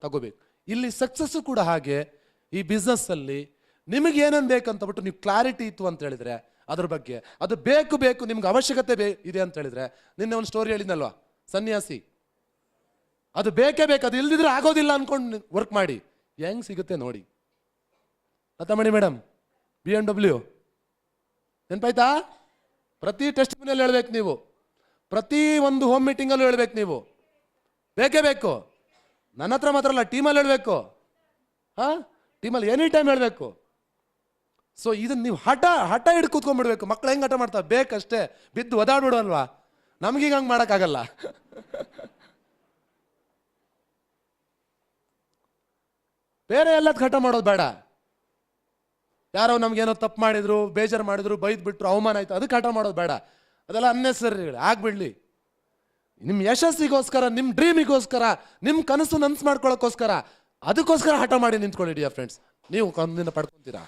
ತಗೋಬೇಕು. ಇಲ್ಲಿ ಸಕ್ಸಸ್ಸು ಕೂಡ ಹಾಗೆ ಈ ಬಿಸ್ನೆಸ್ಸಲ್ಲಿ ನಿಮಗೆ ಏನೇನು ಬೇಕಂತ ಬಿಟ್ಟು ನೀವು ಕ್ಲಾರಿಟಿ ಇತ್ತು ಅಂತ ಹೇಳಿದ್ರೆ ಅದ್ರ ಬಗ್ಗೆ. ಅದು ಬೇಕು ಬೇಕು, ನಿಮ್ಗೆ ಅವಶ್ಯಕತೆ ಬೇ ಇದೆ ಅಂತ ಹೇಳಿದ್ರೆ ನಿನ್ನೆ ಒಂದು ಸ್ಟೋರಿ ಹೇಳಿದ್ನಲ್ವಾ? ಸನ್ಯಾಸಿ. ಅದು ಬೇಕೇ ಬೇಕು, ಅದು ಇಲ್ದಿದ್ರೆ ಆಗೋದಿಲ್ಲ ಅನ್ಕೊಂಡು ವರ್ಕ್ ಮಾಡಿ. ಹೆಂಗ್ ಸಿಗುತ್ತೆ ನೋಡಿ. Latamani madam B M W ನೆನ್ಪಾಯ್ತಾ? ಪ್ರತಿ ಟೆಸ್ಟ್ ಮನೆಯಲ್ಲಿ ಹೇಳ್ಬೇಕು ನೀವು. ಪ್ರತಿ ಒಂದು ಹೋಮ್ ಮೀಟಿಂಗಲ್ಲೂ ಹೇಳ್ಬೇಕು ನೀವು. ಬೇಕೇ ಬೇಕು. ನನ್ನ ಹತ್ರ ಮಾತ್ರ ಅಲ್ಲ ಟೀಮಲ್ಲಿ ಹೇಳಬೇಕು. ಹಾ? ಟೀಮಲ್ಲಿ ಎನಿ ಟೈಮ್ ಹೇಳಬೇಕು. ಸೊ ಇದನ್ನು ನೀವು ಹಠ ಹಠ ಹಿಡ್ ಕೂತ್ಕೊಂಡ್ಬಿಡ್ಬೇಕು. ಮಕ್ಳು ಹೆಂಗೆ ಹಠ ಮಾಡ್ತಾವೆ? ಬೇಕಷ್ಟೇ. ಬಿದ್ದು ಒದಾಡ್ಬಿಡು ಅಲ್ವಾ ನಮಗೀಗ ಹಂಗೆ ಮಾಡೋಕ್ಕಾಗಲ್ಲ. ಬೇರೆ ಎಲ್ಲದ ಹಠ ಮಾಡೋದು ಬೇಡ. ಯಾರೋ ನಮಗೇನೋ ತಪ್ಪು ಮಾಡಿದ್ರು, ಬೇಜಾರು ಮಾಡಿದ್ರು ಬೈದ್ ಬಿಟ್ರು ಅವಮಾನ ಆಯ್ತು, ಅದಕ್ಕೆ ಹಠ ಮಾಡೋದು ಬೇಡ. ಅದೆಲ್ಲ ಅನ್ನೆಸರಿ ಆಗ್ಬಿಡ್ಲಿ. ನಿಮ್ಮ ಯಶಸ್ಸಿಗೋಸ್ಕರ ನಿಮ್ಮ ಡ್ರೀಮಿಗೋಸ್ಕರ ನಿಮ್ಮ ಕನಸು ನನಸು ಮಾಡ್ಕೊಳ್ಳೋಕ್ಕೋಸ್ಕರ ಅದಕ್ಕೋಸ್ಕರ ಹಠ ಮಾಡಿ ನಿಂತ್ಕೊಂಡಿಡಿಯಾ ಫ್ರೆಂಡ್ಸ್. ನೀವು ಕಂದಿನ ಪಡ್ಕೊಂತೀರಾ?